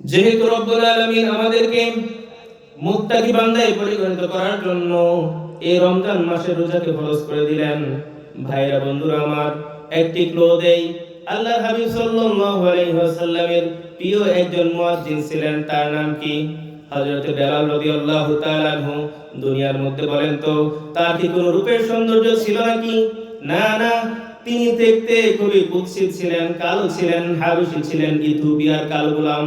যেহেতু রব্বুল আলামিন আমাদেরকে মুত্তাকি বান্দায় পরিগণিত করার জন্য এই রমজান মাসের রোজাকে ফরজ করে দিলেন। ভাইরা বন্ধুরা আমার, একটি ক্লো দেই আল্লাহ হাবিব সাল্লাল্লাহু আলাইহি ওয়াসাল্লামের প্রিয় একজন মুয়াজ্জিন ছিলেন, তার নাম কি? হযরত বেলাল রাদিয়াল্লাহু তাআলা আনহু। দুনিয়ার মধ্যে বলেন তো, তার কি কোনো রূপের সৌন্দর্য ছিল নাকি? না না, তিনি দেখতে খুবই কুৎসিত ছিলেন, কালো ছিলেন হাবশী ছিলেন ইথিওপিয়ার কালো গোলাম।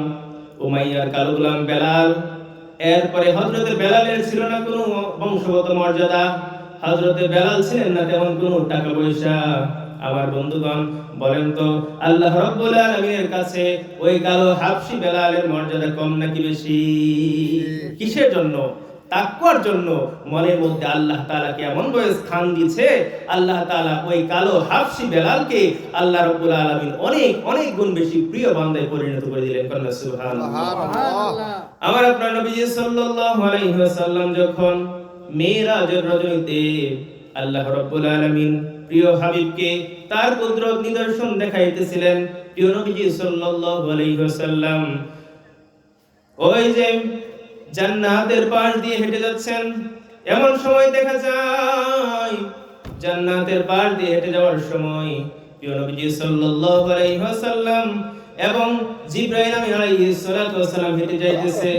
উমাইয়ার কালো গোলাম বেলাল। এরপরে হজরতের বেলালের ছিল না কোনো বংশগত মর্যাদা। হজরতে বেলাল ছিলেন না তেমন কোনো টাকা পয়সা। আমার বন্ধুগণ, বলেন তো, আল্লাহ রব্বুল আলামিনের কাছে ওই কালো হাফসি বেলালের মর্যাদা কম নাকি বেশি? কিসের জন্য? তাকওয়ার জন্য মনের মধ্যে আল্লাহ তাআলাকে এমন ভাবে স্থান দিয়েছে আল্লাহ তাআলা ওই কালো হাবশী বেলালকে আল্লাহ রাব্বুল আলামিন অনেক অনেক গুণ বেশি প্রিয় বান্দায় পরিণত করে দিলেন। কন্যা সুবহানাল্লাহ। আমার আপনার নবীজি সাল্লাল্লাহু আলাইহি ওয়াসাল্লাম যখন মিরাজের রজনীতে আল্লাহ রাব্বুল আলামিন প্রিয় হাবিবকে তার কুদরত নিদর্শন দেখাইতেছিলেন প্রিয় নবীজি সাল্লাল্লাহু আলাইহি ওয়াসাল্লাম ওই যে জান্নাতের পাশ দিয়ে হেঁটে যাচ্ছেন। এমন সময় দেখা যায়, জান্নাতের পাশ দিয়ে হেঁটে যাওয়ার সময় প্রিয় নবীজি সাল্লাল্লাহু আলাইহি ওয়াসাল্লাম এবং জিব্রাইল আমিন আলাইহিস সালাতু ওয়াসালাম হেঁটে যাইতেছে।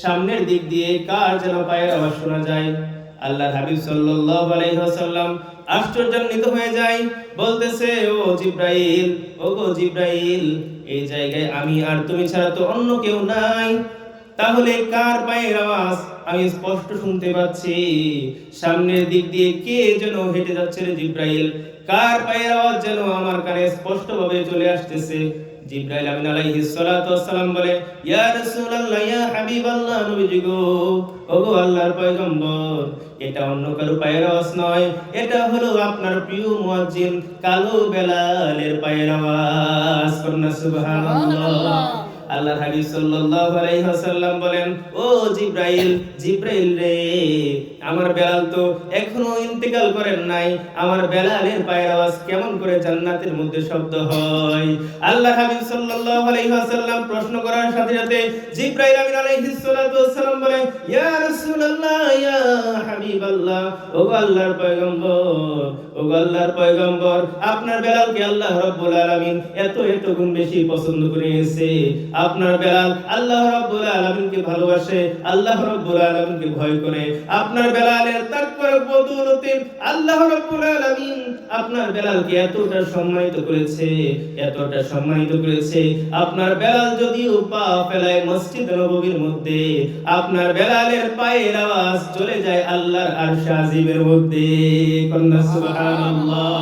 সামনের দিক দিয়ে কার যেন পায়ের আওয়াজ শোনা যায়। আল্লাহর হাবিব সাল্লাল্লাহু আলাইহি ওয়াসাল্লাম আশ্চর্যান্বিত হয়ে যায়, বলতেছে, ও জিব্রাইল ও গো জিব্রাইল, এই জায়গায় আমি আর তুমি ছাড়া তো অন্য কেউ নাই। তাহলে কার পায়ের আওয়াজ? আমি স্পষ্ট শুনতে পাচ্ছি। সামনের দিক দিয়ে কে যেন হেঁটে যাচ্ছে রে জিব্রাইল? কার পায়ের আওয়াজ যেন আমার কানে স্পষ্ট ভাবে চলে আসতেছে? জিব্রাইল আমিন আলাইহিস সালাতু ওয়াসসালাম বলে, ইয়া রাসূলুল্লাহ, ইয়া হাবিবাল্লাহ, নবীজি গো, ওগো আল্লাহর পয়গম্বর, এটা অন্য কারও পায়ের আওয়াজ নয়। এটা হলো আপনার প্রিয় মুয়াজ্জিন কালো বেলালের পায়ের আওয়াজ। সুবহানাল্লাহ। আল্লাহর হাবিব সাল্লাল্লাহু আলাইহি ওয়াসাল্লাম বলেন, ও জিব্রাইল জিব্রাইল রে, আমার বেলাল তো এখনও ইন্তেকাল করেন নাই। আমার বেলালের পায়ের আওয়াজ কেমন করে জান্নাতের মধ্যে শব্দ হয়? আল্লাহ হাবিব সাল্লাল্লাহু আলাইহি ওয়াসাল্লাম প্রশ্ন করার সাথে সাথে জিব্রাইল আমিন আলাইহিস সালাতু ওয়াসসালাম বলেন ইয়া রাসূলুল্লাহ, ইয়া হাবিবাল্লাহ, ও আল্লাহর পয়গম্বর, ও আল্লাহর পয়গম্বর, আপনার বেলালকে আল্লাহ রাব্বুল আলামিন এত এত গুণ বেশি পছন্দ করেছে। আপনার বেলাল আল্লাহ রাব্বুল আলামিনকে ভালোবাসে, আল্লাহ রাব্বুল আলামিনকে ভয় করে। আপনার বেলালের তাকওয়ার বদৌলতে আল্লাহ রাব্বুল আলামিন আপনার বেলালকে এতটা সম্মানিত করেছে, এতটা সম্মানিত করেছে। আপনার বেলাল যদিও পা ফেলায় মসজিদ নববীর মধ্যে, আপনার বেলালের পায়ের আওয়াজ চলে যায় আল্লাহর আরশ আজিমের মধ্যে। কন্যা, সুবহানাল্লাহ।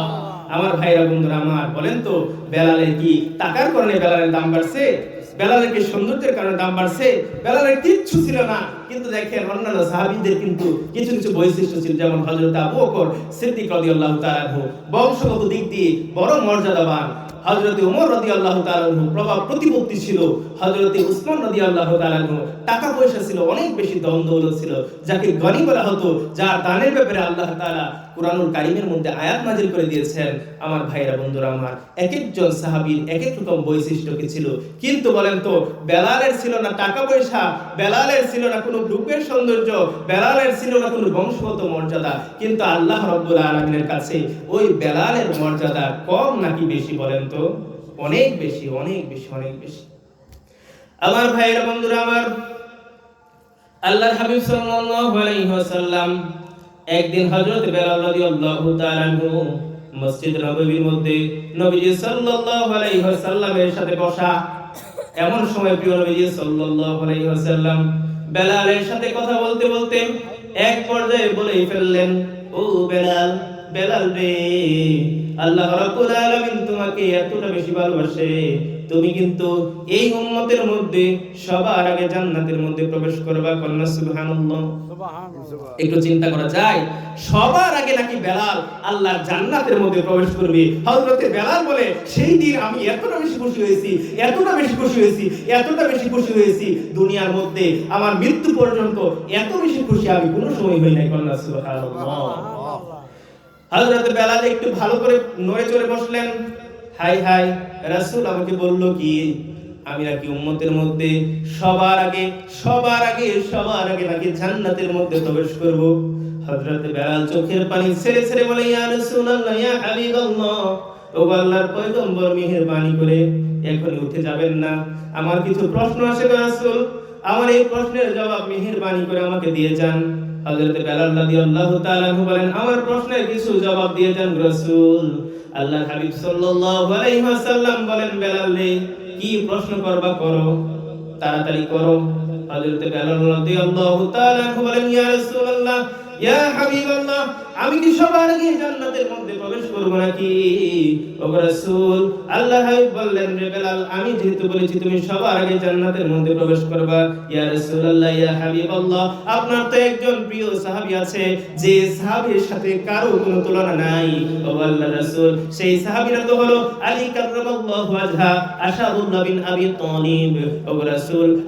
আমার ভাইরা বন্ধুরা, আমার, বলেন তো, বেলালের কি টাকার কারণে বেলালের দাম বাড়ছে? বেলালের সৌন্দর্যের কারণে দাম বাড়ছে। বেলালের কিচ্ছু ছিল না। কিন্তু দেখেন অন্যান্য সাহাবীদের কিন্তু কিছু কিছু বৈশিষ্ট্য ছিল, যেমন হযরত আবু বকর সিদ্দিক রাদিয়াল্লাহু তাআলা বংশগত দিক দিয়ে বড় মর্যাদাবান। হযরত ওমর রাদিয়াল্লাহু তাআলা আনহু প্রভাব প্রতিপত্তি ছিল। হযরত উসমান রাদিয়াল্লাহু তাআলা আনহু টাকা পয়সা ছিল, অনেক বেশি দৌলত ছিল। যাকে গনি বলা হতো, যার দানের ব্যাপারে আল্লাহ তাআলা কুরআনুল কারীমের মধ্যে আয়াত নাযিল করে দিয়েছেন। আমার ভাইরা বন্ধুরা আমার এক একজন সাহাবীর এক এক রকম বৈশিষ্ট্য কি ছিল? কিন্তু বলেন তো, বেলালের ছিল না টাকা পয়সা, বেলালের ছিল না কোনো রূপের সৌন্দর্য, বেলালের ছিল না কোনো বংশগত মর্যাদা। কিন্তু আল্লাহ রব্বুল আলামিনের কাছে ওই বেলালের মর্যাদা কম নাকি বেশি বলেন তো? অনেক বেশি অনেক বেশি অনেক বেশি। আমার ভাইয়েরা, বন্ধুরা আমার আল্লাহ হাবিব সাল্লাল্লাহু আলাইহি ওয়াসাল্লাম একদিন হযরত বেলাল রাদিয়াল্লাহু তাআলা মসজিদ নববীর মধ্যে নবীজি সাল্লাল্লাহু আলাইহি ওয়াসাল্লামের সাথে বসা। এমন সময় প্রিয় নবীজি সাল্লাল্লাহু আলাইহি ওয়াসাল্লাম বেলালের সাথে কথা বলতে বলতে এক পর্যায়ে বলেই ফেললেন, ও বেলাল বেলাল রে, আল্লাহ রাব্বুল আলামিন তোমাকে এতটা বেশি ভালোবাসে তুমি কিন্তু এই উম্মতের মধ্যে সবার আগে জান্নাতের মধ্যে প্রবেশ করবা কন্যা সুবহানাল্লাহ। একটু চিন্তা করা যায় সবার আগে নাকি বেলাল আল্লাহর জান্নাতের মধ্যে প্রবেশ করবে? হযরতে বেলাল বলে সেই দিন আমি এতটা বেশি খুশি হয়েছি এতটা বেশি খুশি হয়েছি এতটা বেশি খুশি হয়েছি দুনিয়ার মধ্যে আমার মৃত্যু পর্যন্ত এত বেশি খুশি আমি কোনো সময় হই নাই কন্যা সুবহানাল্লাহ। হযরত বেলাল একটু ভালো করে নড়ে চড়ে বসলেন। হাই হাই, রাসুল আমাকে বলল কি, আমি নাকি উম্মতের মধ্যে সবার আগে সবার আগে সবার আগে নাকি জান্নাতের মধ্যে প্রবেশ করব। হযরত বেলাল চোখের পানি ছেড়ে ছেড়ে বলে, ইয়া রাসূলুল্লাহ, ইয়া হাবিবাল্লাহ। ও আল্লাহর পয়গম্বর মেহেরবানি করে এখনই উঠে যাবেন না। আমার কিছু প্রশ্ন আছে গো রাসূল। আমার এই প্রশ্নের জবাব মেহেরবানি করে আমাকে দিয়ে যান। হযরত বেলাল রাদিয়াল্লাহু বলেন, আমার প্রশ্নের কিছু জবাব রাসূল। আল্লাহ হাবিব সাল্লাল্লাহু আলাইহি ওয়াসাল্লাম বলেন কি প্রশ্ন করবা করো? তাড়াতাড়ি করো। হযরত বেলাল রাদিয়াল্লাহু বলেন, ইয়া রাসূলুল্লাহ, ইয়া হাবিবাল্লাহ, আমি কি সবার আগে জান্নাতের মধ্যে প্রবেশ নাকি? আল্লাহ বললেন বেলাল, আমি যেহেতু বলেছি তুমি সবার আগে জান্নাতের মধ্যে প্রবেশ করবা, ইয়া ইয়া আপনার তো একজন প্রিয় আছে, যে সাথে কারও কোনো তুলনা নাই। ও আল্লাহ সেই তো হলো আলী ওয়াজহা আবি ও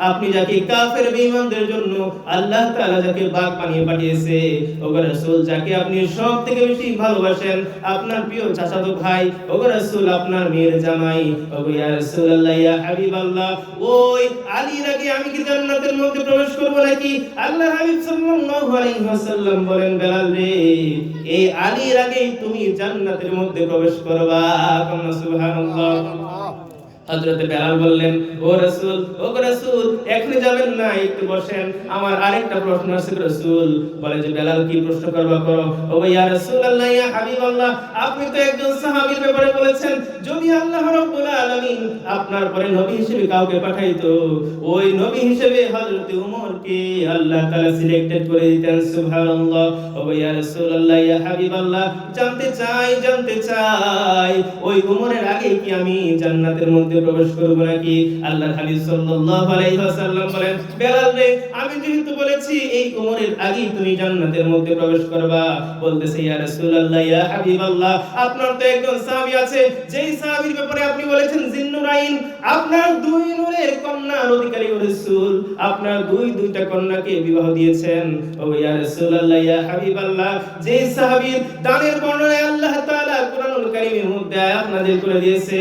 আপনি যাকে কাফের বেঈমানদের জন্য আল্লাহ তাআলা যাকে বাগ বানিয়ে পাঠিয়েছে, ও রাসূল, যাকে আপনি সব থেকে বেশি ভালোবাসেন, আপনার প্রিয় চাচাতো ভাই ও রাসূল, আপনার মেয়ের জামাই। ও ইয়া রাসূলুল্লাহ, ইয়া হাবিবাল্লাহ, ওই আলীর আগে আমি কি জান্নাতের মধ্যে প্রবেশ করব নাকি? আল্লাহ হাবিব সাল্লাল্লাহু আলাইহি ওয়াসাল্লাম বলেন, বেলাল রে, এই আলীর আগে তুমি জান্নাতের মধ্যে প্রবেশ করবা। সুবহানাল্লাহ। হযরত বেলাল বললেন, ও রাসূল ও রাসূল এখনি যাবেন না, একটু বসেন। আমার আরেকটা প্রশ্ন আছে রাসূল। বলে যে, বেলাল, কি প্রশ্ন করবা করো? ও ইয়া রাসূলুল্লাহ, ইয়া হাবিবাল্লাহ, আপনি তো একজন সাহাবীর ব্যাপারে বলেছেন। যদি আল্লাহ রাব্বুল আলামিন আপনার পরে নবী হিসেবে কাউকে পাঠাইতো, ওই নবী হিসেবে হযরত আল্লাহ তাআলা সিলেক্টেড করে দিতেন, সুবহানাল্লাহ। ও ইয়া রাসূলুল্লাহ, ইয়া হাবিবাল্লাহ, জানতে চাই জানতে চাই, ওই উমরের আগে কি আমি জান্নাতের মধ্যে প্রবেশ করব নাকি? আল্লাহর হাবিব সাল্লাল্লাহু আলাইহি ওয়াসাল্লাম বলেন, বেলাল রে, আমি যেহেতু বলেছি, এই উমরের আগেই তুমি জান্নাতের মধ্যে প্রবেশ করবা। বলতেছে, ইয়া রাসূলুল্লাহ, ইয়া হাবিবাল্লাহ, আপনার তো একজন সাহাবী আছে, যেই সাহাবীর ব্যাপারে আপনি বলেছেন জিন্নুরাইন আপনার দুই নূরের কন্যার অধিকারী ও রাসূল, আপনার দুই, দুইটা কন্যাকে বিবাহ দিয়েছেন। ও ইয়া রাসূলুল্লাহ, ইয়া হাবিবাল্লাহ, যেই সাহাবীর দানের বর্ণনায় আল্লাহ তাআলা কারীমের মধ্যে আয়াত নাযিল করে দিয়েছে।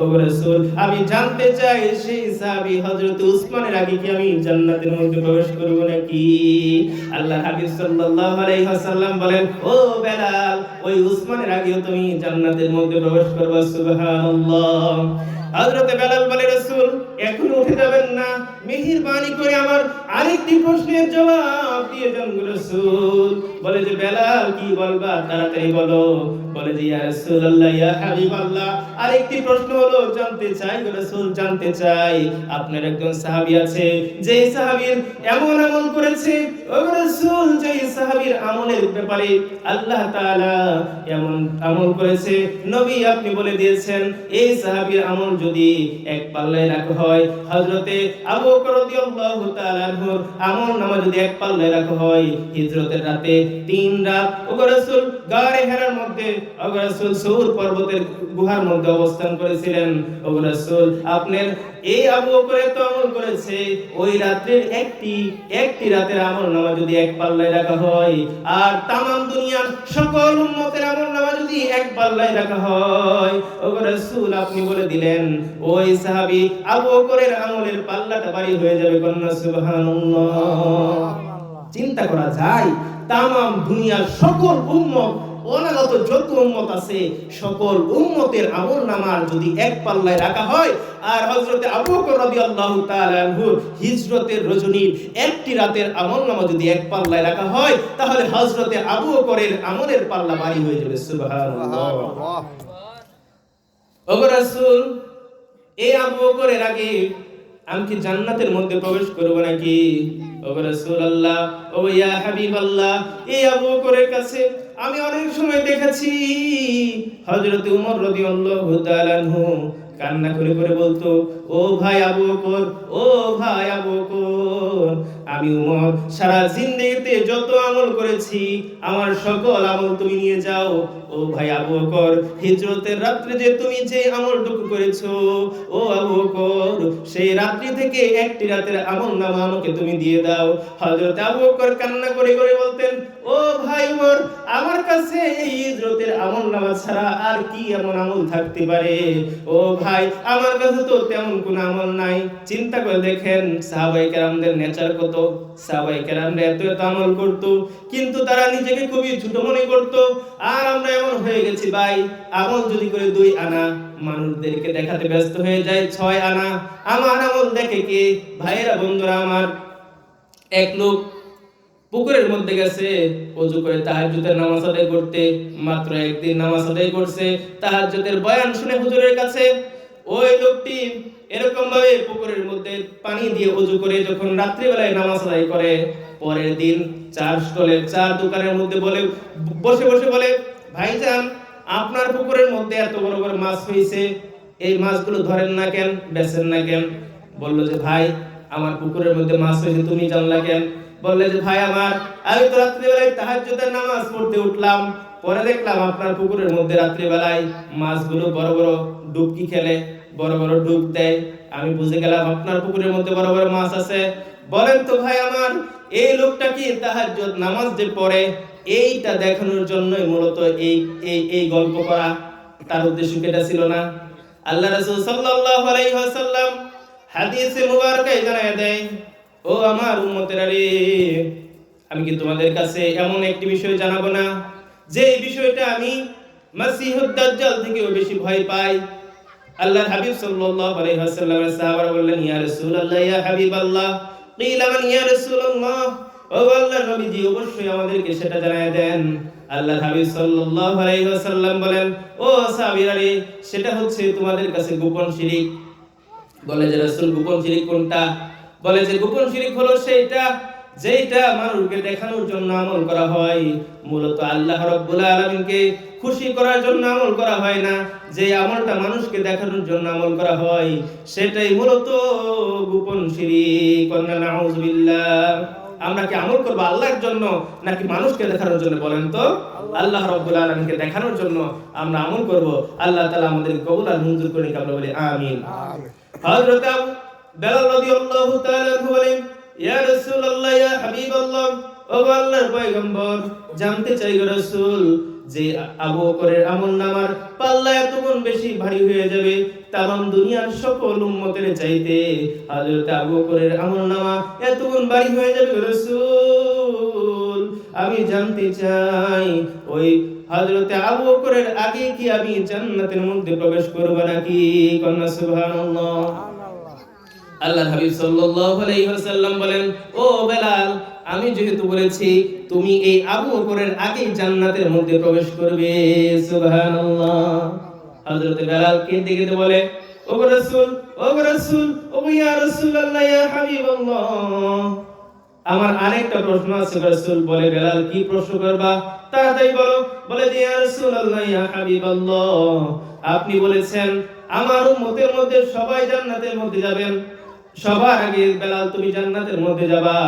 ও রাসূল, আমি জানতে চাই, সেই সাহাবী হযরত উসমানের আগে কি আমি জান্নাতের মধ্যে প্রবেশ করব নাকি? আল্লাহ হাবিব সাল্লাল্লাহু আলাইহি ওয়াসাল্লাম বলেন, ও বেলাল, ওই উসমানের আগেও তুমি জান্নাতের মধ্যে প্রবেশ করবা, সুবহানাল্লাহ। হযরত বেলাল বলে, রাসূল, এখন উঠে যাবেন না, মেহেরবানি করে আমার আরেকটি প্রশ্নের জবাব দিয়ে যান রাসূল। বলে যে, বেলাল, কি বলবা? তাড়াতাড়ি বলো। বলে যে, ইয়া রাসূলুল্লাহ, ইয়া হাবিবাল্লাহ। আরেকটি প্রশ্ন হলো, জানতে চাই রাসূল, জানতে চাই। আপনার একজন সাহাবী আছে, যে সাহাবীর এমন আমল করেছে, ও রাসূল, যে সাহাবীর আমলের ব্যাপারে আল্লাহ তাআলা এমন আমল করেছে। নবী, আপনি বলে দিয়েছেন, এই সাহাবীর আমল যদি এক পাল্লায় রাখা হয়, হযরতে আবু বকর রাদিয়াল্লাহু তাআলা আমল নামা যদি এক পাল্লায় রাখা হয়, হিজরতের রাতে তিন রাত ও গো রাসূল গারে হেরার মধ্যে ও গো রাসূল সৌর পর্বতের গুহার মধ্যে অবস্থান করেছিলেন। ও রাসূল আপনার এই আবু বকর তো আমল করেছে। ওই রাত্রির একটি একটি রাতের আমল নামা যদি এক পাল্লায় রাখা হয় আর তামাম দুনিয়ার সকল উম্মতের আমল নামা যদি এক পাল্লায় রাখা হয় ও গো রাসূল আপনি বলে দিলেন ওই সাহাবী আবু বকরের আমলের পাল্লাটা ভারী হয়ে যাবে কন্যা সুবহানাল্লাহ। চিন্তা করা যায় তামাম দুনিয়ার সকল উম্মত অনাগত যত উম্মত আছে সকল উম্মতের আমল নামার যদি এক পাল্লায় রাখা হয় আর হযরতে আবু বকর রাদিয়াল্লাহু তাআলা আনহুর হিজরতের রজনীর একটি রাতের আমল নামা যদি এক পাল্লায় রাখা হয় তাহলে হযরতে আবু বকরের আমলের পাল্লা ভারী হয়ে যাবে। সুবহানাল্লাহ। ওগো রাসূল এই আবু বকরের আগে আমি কি জান্নাতের মধ্যে প্রবেশ করব নাকি? ওগো রাসূলুল্লাহ ও ইয়া হাবিবাল্লাহ এই আবু বকরের কাছে আমি অনেক সময় দেখেছি হযরত উমর তাআলা আনহু কান্না করে করে বলতো, ও ভাই আবু বকর, ও ভাই আবু বকর, আমি উমর, সারা জিন্দেগিতে যত আমল করেছি, আমার সকল আমল তুমি নিয়ে যাও। ও ভাই আবু বকর, হিজরতের রাত্রে যে তুমি যে আমলটুকু করেছ, ও আবু বকর, সেই রাত্রি থেকে একটি রাতের আমল নামা আমাকে তুমি দিয়ে দাও। হযরত আবু বকর কান্না করে করে বলতেন ও ভাই উমর আমার কাছে এই হিজরতের আমল নামা ছাড়া আর কি এমন আমল থাকতে পারে? ও ভাই, আমার কাছে তো তেমন কোন আমল নাই। চিন্তা করে দেখেন, সাহাবাই কেরামদের নেচার কত? সাহাবাই কেরামরা এত এত আমল করত, কিন্তু তারা নিজেকে খুবই ছোট মনে করত। আর আমরা এমন হয়ে গেছি ভাই, আমল যদি করে দুই আনা, মানুষদেরকে দেখাতে ব্যস্ত হয়ে যায় ছয় আনা। আমার আমল দেখে কে? ভাইয়েরা, বন্ধুরা আমার, এক লোক পুকুরের মধ্যে গেছে, অজু করে তাহাজ্জুদের নামাজ আদায় করতে, মাত্র একদিন নামাজ আদায় করছে। তাহাজ্জুদের বয়ান শুনে হুজুরের কাছে, ওই লোকটি এরকম ভাবে পুকুরের মধ্যে পানি দিয়ে অজু করে যখন রাত্রিবেলায় নামাজ আদায় করে, পরের দিন চার স্টলে চার দোকানের মধ্যে বলে, বসে বসে বলে, ভাইজান, আপনার পুকুরের মধ্যে এত বড় বড় মাছ হয়েছে এই মাছগুলো ধরেন না কেন, বেচেন না কেন? বলল যে, ভাই, আমার পুকুরের মধ্যে মাছ হয়েছে তুমি জানলা কেন? বললে যে ভাই আমার, আমি তো রাত্রিবেলায় তাহাজ্জুদের নামাজ পড়তে উঠলাম। পরে দেখলাম আপনার পুকুরের মধ্যে রাত্রিবেলায় মাছগুলো বড় বড় ডুবকি খেলে, বড় বড় ডুব দেয়। আমি বুঝে গেলাম আপনার পুকুরের মধ্যে বড় বড় মাছ আছে। বলেন তো ভাই আমার, এই লোকটা কি তাহাজ্জুদ নামাজ যে পড়ে এইটা দেখানোর জন্যই মূলত এই এই এই গল্প করা? তার উদ্দেশ্য কেটা ছিল না? আল্লাহ রাসূল সাল্লাল্লাহু আলাইহি ওয়াসাল্লাম হাদিসে মুবারকায় জানায় দেয় ও আমার উম্মতেরা আমি কি তোমাদের কাছে এমন একটি বিষয় জানাব না? যে বিষয়টা আমি বেশি ভয় পাই। আল্লাহর হাবিব সাল্লাল্লাহু আলাইহি সাহাবারা বললেন, ইয়া রাসূলুল্লাহ, ইয়া হাবিবাল্লাহ। ইয়া রাসূলুল্লাহ। ও আল্লাহর অবশ্যই আমাদেরকে সেটা জানায় দেন। আল্লাহর হাবিব সাল্লাল্লাহু আলাইহি ওয়াসাল্লাম বলেন, ও সাহাবীরা সেটা হচ্ছে তোমাদের কাছে গোপন শিরিক। বলে যে, রাসূল, গোপন শিরিক কোনটা? বলে যে গোপন শিরিক হলো সেইটা যেটা মানুষকে দেখানোর জন্য আমল করা হয়। মূলত আল্লাহ রাব্বুল আলামিনকে খুশি করার জন্য আমল করা হয় না যে আমলটা মানুষকে দেখানোর জন্য আমল করা হয় সেটাই মূলত গোপন শিরিক। আমরা কি আমল করব আল্লাহর জন্য নাকি মানুষকে দেখানোর জন্য বলেন তো? আল্লাহ রাব্বুল আলামিনকে দেখানোর জন্য আমরা আমল করব। আল্লাহ তাআলা আমাদের কবুল আর মঞ্জুর করে আমরা বলি আমিন। হযরত আবু বেলাল রাদিয়াল্লাহু তাআলা বলেন, ইয়া রাসূলুল্লাহ, ইয়া হাবিবাল্লাহ, ও আল্লাহর পয়গম্বর, জানতে চাই গো রাসূল, যে আবু বকরের পাল্লা বেশি ভারী হয়ে যাবে দুনিয়ার সকল উম্মতের চাইতে হযরত আবু বকরের ভারী হয়ে যাবে রাসূল। আমি জানতে চাই, ওই হযরতে আবু বকরের আগে কি আমি জান্নাতের মধ্যে প্রবেশ করব নাকি? কন্যা সুবহানাল্লাহ। আল্লাহ হাবিব সাল্লাল্লাহু আলাইহি ওয়াসাল্লাম বলেন, ও বেলাল, আমি যেহেতু বলেছি, তুমি এই আবু বকরের আগে জান্নাতের মধ্যে প্রবেশ করবে। সুবহানাল্লাহ। হযরত বেলাল কেঁদে বলে, ও রাসূল ও রাসূল, ও ইয়া রাসূলুল্লাহ, ইয়া হাবিবাল্লাহ। আমার আরেকটা প্রশ্ন আছে রাসূল, বলে বেলাল, কি প্রশ্ন করবা? তাড়াতাড়ি বলো, বলে ইয়া রাসূলুল্লাহ, ইয়া হাবিবাল্লাহ। আপনি বলেছেন, আমার উম্মতের মধ্যে সবাই জান্নাতের মধ্যে যাবেন। সবার আগে বেলাল, তুমি জান্নাতের মধ্যে যাবা।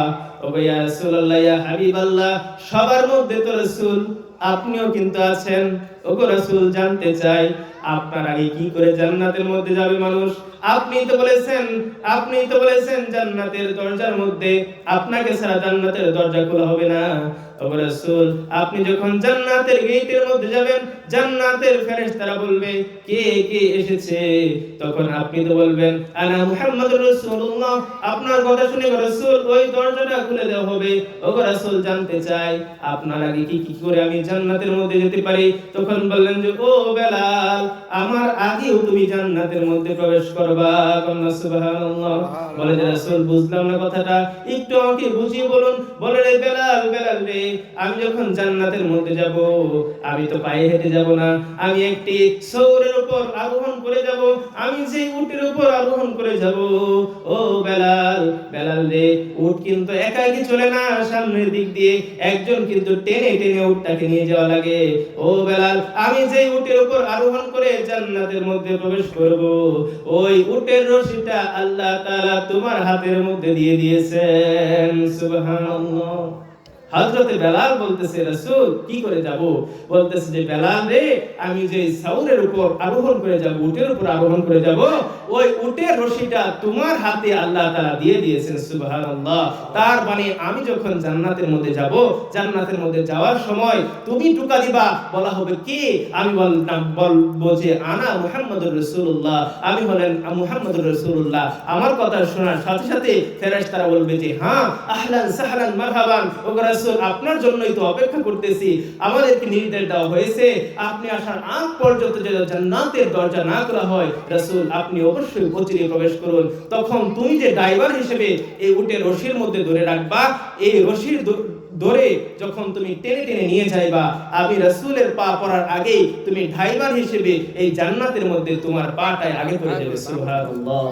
ও ইয়া রাসূলুল্লাহ, ইয়া হাবিবাল্লাহ, সবার মধ্যে তো রাসূল আপনিও কিন্তু আছেন। ওগো রাসূল জানতে চাই, আপনার আগে কি করে জান্নাতের মধ্যে যাবে মানুষ? আপনি তো বলেছেন আপনি তো বলেছেন জান্নাতের দরজার মধ্যে আপনাকে ছাড়া জান্নাতের দরজা খোলা হবে না। ওগো রাসূল, আপনি যখন জান্নাতের গেটের মধ্যে যাবেন জান্নাতের ফেরেশতারা বলবে, কে কে এসেছে? তখন আপনি তো বলবেন আনা মুহাম্মাদুর রাসূলুল্লাহ। আপনার কথা শুনে রাসূল, ওই দরজাটা খুলে দেওয়া হবে। ওগো রাসূল, জানতে চাই, আপনার আগে কি কি করে আমি জান্নাতের মধ্যে যেতে পারি? তখন বললেন যে, ও বেলাল, আমার আগেও তুমি জান্নাতের মধ্যে প্রবেশ করবা। কন্যা সুবহানাল্লাহ। বলে যে, রাসূল, বুঝলাম না কথাটা। একটু আমাকে বুঝিয়ে বলুন। বলে রে বেলাল বেলাল রে, আমি যখন জান্নাতের মধ্যে যাব, আমি তো পায়ে হেঁটে যাব না। আমি একটি সৌরের উপর আরোহণ করে যাব। আমি যে উটের উপর আরোহণ করে যাব। ও বেলাল বেলাল রে, উট কিন্তু একাকি চলে না? সামনের দিক দিয়ে একজন কিন্তু টেনে টেনে উটটাকে নিয়ে যাওয়া লাগে। ও বেলাল, আমি যে উটের উপর আরোহণ করে জান্নাতের মধ্যে প্রবেশ করব, ওই উটের রশিটা আল্লাহ তাআলা তোমার হাতের মধ্যে দিয়ে দিয়েছেন। সুবহানাল্লাহ। হযরতে বেলাল বলতেছে, রাসূল, কি করে যাব? বলতেছে যে, বেলাল রে, আমি যে সাউরের উপর আরোহণ করে যাব, উটের উপর আরোহণ করে যাব, ওই উটের রশিটা তোমার হাতে আল্লাহ তাআলা দিয়ে দিয়েছেন, সুবহানাল্লাহ। তার মানে আমি যখন জান্নাতের মধ্যে যাব, জান্নাতের মধ্যে যাওয়ার সময় তুমি টুকা দিবা। বলা হবে কি? আমি বলতাম, বলব যে, আনা মুহাম্মদুর রাসূলুল্লাহ। আমি হলেন মুহাম্মদুর রাসূলুল্লাহ। আমার কথা শোনার সাথে সাথে ফেরেশতারা বলবে যে হ্যাঁ আহলান সাহলান মারহাবান। ও রাসূল আপনার জন্যই তো অপেক্ষা করতেছি। আমাদেরকে নির্দেশ দেওয়া হয়েছে, আপনি আসার আগ পর্যন্ত যেন জান্নাতের দরজা না করা হয়, রাসূল আপনি অবশ্যই অচিরে প্রবেশ করুন। তখন তুমি যে ড্রাইভার হিসেবে এই উটের রশির মধ্যে ধরে রাখবা, এই রশির ধরে যখন তুমি টেনে টেনে নিয়ে যাইবা, আমি রাসূলের পা পড়ার আগেই তুমি ড্রাইভার হিসেবে এই জান্নাতের মধ্যে তোমার পাটায় আগে পড়ে যাবে। সুবহানাল্লাহ।